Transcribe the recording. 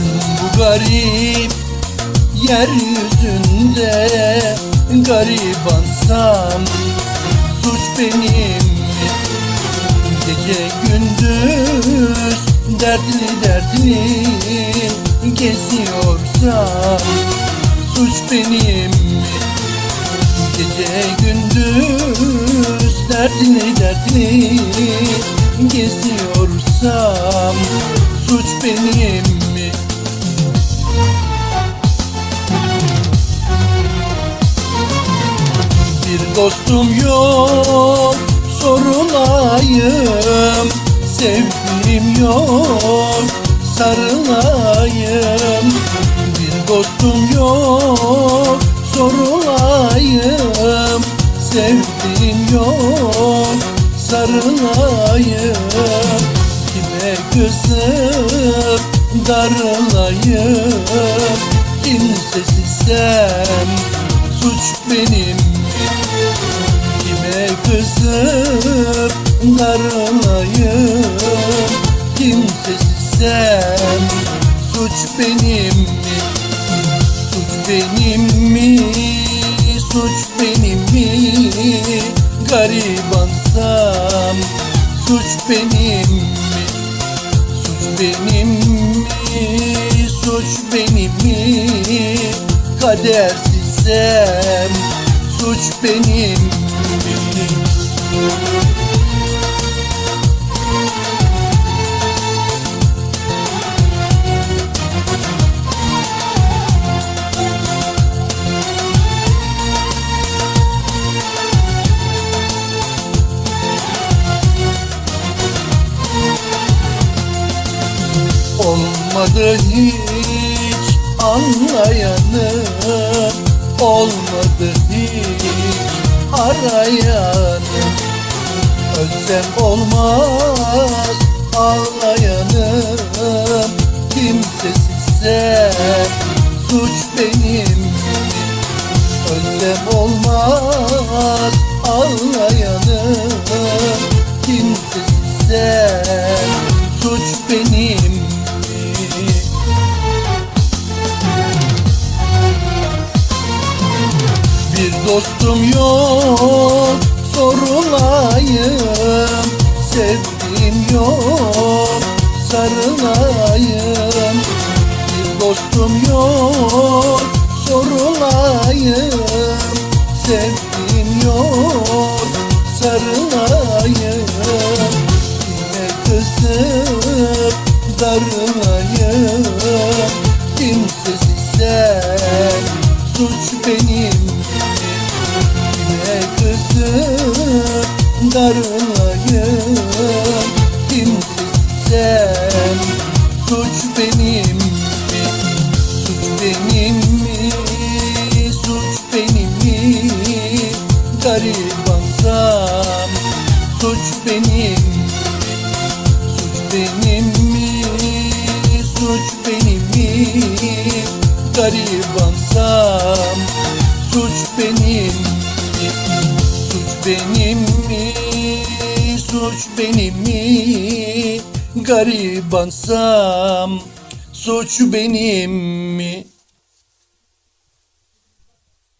Ben bu garip yeryüzünde garibansam Suç benim? Gece gündüz dertli dertli geziyorsam Suç benim? Gece gündüz dertli dertli geziyorsam Suç benim mi? Bir dostum yok sorulayım Sevdiğim yok sarılayım. Bir dostum yok sorulayım Sevdiğim yok sarılayım. Kime kızıp darılayım Kimsesizsem suç benim Kime kızıp darılayım Kimsesizsem suç benim mi? Suç benim mi? Suç benim mi? Garibansam suç benim mi? Benim mi? Suç benim mi? Kadersizsem suç benim mi? Olmadı hiç anlayanım Olmadı hiç arayanım. Ölsem olmaz ağlayanım. Kimsesizsem suç benim dostum yok sorulayım Sevdiğim yok sarılayım. Bir dostum yok sorulayım Sevdiğim yok sarılayım suç benim mi? Suç benim mi? Suç benim mi? Garibansam suç benim? Suç benim mi? Suç benim mi? Garibansam suç benim mi? Suç benim mi? Suç benim mi? Garibansam suç benim mi?